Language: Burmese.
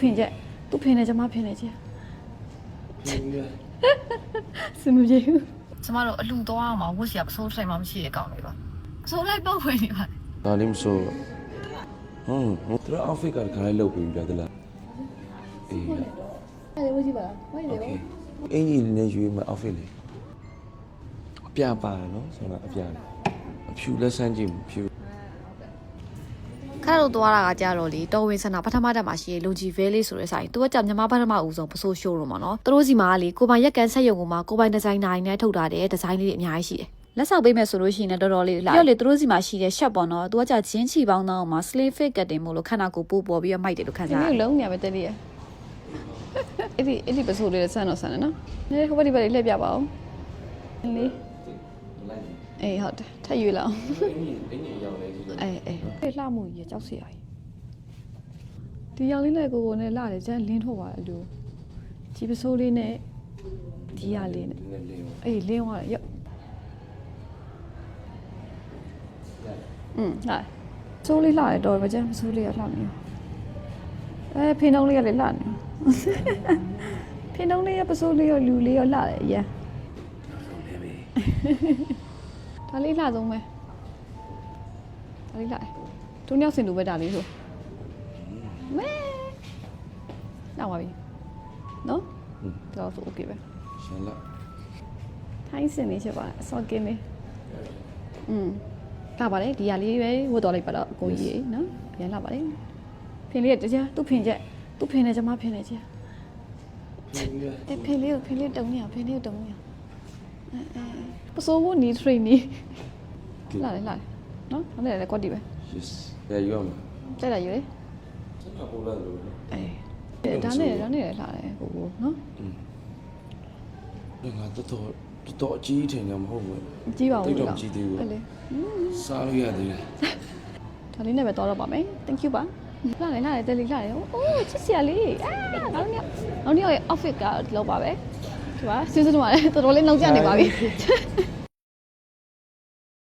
ဖင်ချက်သူဖင်တယ်ကျမဖင်တယ်ကြီးစင်မကြီးဘူးကျမတို့အလူသွားအောင်ပါဝတ်စရာပစိုးဆိုင်မှမရှိရဲ့ကောင်းလေးပါပစိုးလိုက်ပုတ်ဝင်နေပါလေဒါလည်းမဆိုးဟုတ်ဟိုတရအောက်ဖိတ်ကတခါလေးလောက်ပြီးပြသလားအေးအဲ့လိုကြည့်ပါဝိုင်းလေအင်ကြီးလည်းရွေးမှာအောက်ဖိတ်လေအပြပါနော်ဆိုတာအပြလေအဖြူလက်ဆန်းကြည့်ဖြူ ခါတော့သွားတာကကြတော့လေတော်ဝင်စနာပထမတက်မှာရှိတဲ့လူကြီး Valley ဆိုတဲ့ဆိုင်သူကကြမြန်မာပထမဦးဆုံးပစိုးရှိုးရုံမှာနော်သူတို့စီမှာကလေကိုပိုင်ရက်ကန်ဆက်ရုံကမှာကိုပိုင်ဒီဇိုင်နာနဲ့ထုတ်ထားတဲ့ဒီဇိုင်းလေးတွေအများကြီးရှိတယ်လက်ဆောက်ပေးမယ်ဆိုလို့ရှိရင်လည်းတော်တော်လေးလာပြီးတော့လေသူတို့စီမှာရှိတဲ့ shop ပေါ့နော်သူကကြဂျင်းချီပေါင်းတော့မှာ slave fit ကတင်မို့လို့ခန္ဓာကိုယ်ပို့ပေါ်ပြီးတော့မိုက်တယ်လို့ခံဒီစားရနေ့လုံးနေရပဲတက်လေးရအဲ့ဒီအဲ့ဒီပစိုးလေးဆန်းတော့ဆန်းတယ်နော်နည်းဟိုဘက်ဒီဘက်လေးလှည့်ပြပါဦးလေး အေးဟုတ်တယ်ထပ်ယူလောက်အင်ကြီးအင်ကြီးရောက်နေကြည့်လို့အေးအေးဖေးလှမှုကြီးကြောက်စရာကြီးဒီရောင်လေးနဲ့ကိုကိုနဲ့လှတယ်ကျန်လင်းထုတ်သွားတယ်လူဒီပစိုးလေးနဲ့ဒီရလေးနဲ့နည်းလေးရောအေးလင်းသွားတယ်ရော့อืมဟာစိုးလေးလှတယ်တော်တယ်ကျန်စိုးလေးကလှနေအဲဖင်တုံးလေးကလည်းလှနေဖင်တုံးလေးရပစိုးလေးရောလူလေးရောလှတယ်အရင် ဒါလေးလှဆုံးပဲဒါလေးလှတယ်သူနှစ်ယောက်စင်တူပဲဒါလေးဆိုမဲလောက်ပါပြီနော်ဒါဆို okay ပဲရှင်းလားထိုင်းစင်နေချက်ပါအစောကင်းလေးอืมလှပါလေဒီရလေးပဲဝတ်တော်လိုက်ပါတော့အကိုကြီးနော်ပြန်လှပါလေဖင်လေးတကြားသူ့ဖင်ချက်သူ့ဖင်နဲ့ကျွန်မဖင်နဲ့ကြားဖင်လေးကိုဖင်လေးတုံနေအောင်ဖင်လေးကိုတုံနေအောင် ပစိုးဘူးနီထရိနီလာလေလာလေနော်ဟုတ်တယ်လေကွက်တီပဲ yes ရယူအောင်တက်လာယူလေစက်ကပေါ်လာလို့အေးဒါနဲ့ဒါနဲ့လာတယ်ကိုကိုနော်ငါတော်တော်တော်တော်အကြီးထင်တယ်မဟုတ်ဘူးကြည့်ပါဦးတိတ်တော့မကြည့်သေးဘူးဟုတ်လေစားလို့ရသေးတယ်ဒါလေးနဲ့ပဲတော့တော့ပါမယ် thank you ပါလာလေလာလေတယ်လီလာလေအိုးချစ်စရာလေးအာနောက်နေ့နောက်နေ့ရဲ့ outfit ကလောက်ပါပဲ ဒီပါစဉ်းစားတော့လည်းတော်တော်လေးနှောက်ကြနေပါပြီ